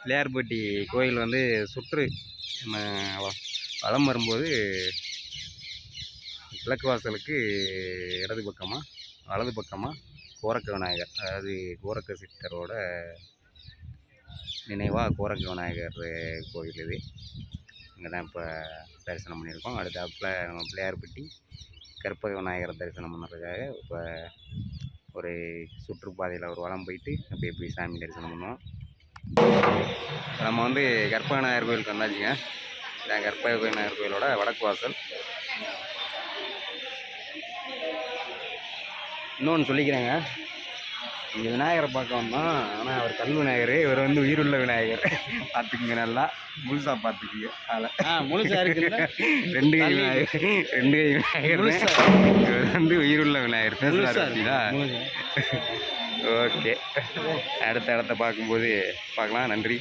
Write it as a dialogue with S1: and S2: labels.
S1: பிள்ளையார்பட்டி கோயில் வந்து சுற்று. நம்ம வளம் வரும்போது கிழக்கு வாசலுக்கு இடது பக்கமாக வலது பக்கமாக கோரக்க விநாயகர் அதாவது கோரக்க சித்தரோட நினைவாக கோரக்க விநாயகர் கோயில் இது. இங்கே தான் இப்போ தரிசனம் பண்ணியிருக்கோம். அடுத்த நம்ம பிள்ளையார்பட்டி கற்பக விநாயகர் தரிசனம் பண்ணுறதுக்காக இப்போ ஒரு சுற்றுப்பாதையில் ஒரு வளம் போயிட்டு அப்படியே போய் சாமி தரிசனம் பண்ணுவோம். நம்ம வந்து கற்பகநாயகர் கோயிலுக்கு வந்தாச்சுங்க. இதான் கற்பகபவிநாயகர் கோயிலோட வடக்கு வாசல். இன்னொன்று சொல்லிக்கிறேங்க. இங்கே விநாயகரை பார்க்க வந்தோம் ஆனால் அவர் கல் விநாயகர் இவர் வந்து உயிருள்ள விநாயகர். பார்த்துக்குங்க நல்லா. முழுசாக பார்த்துக்குங்க. அதில்
S2: முழுசா இருக்குல்ல?
S1: ரெண்டு கை விநாயகர். ரெண்டு கை விநாயகர்.
S2: முழுசா.
S1: இவர் வந்து உயிருள்ள விநாயகர். பேசுகிறாரு
S2: முழுசா
S1: பார்த்தீங்களா
S2: முழுசா.
S1: ஓகே. அடுத்த இடத்த பார்க்கும்போது பார்க்கலாம். நன்றி.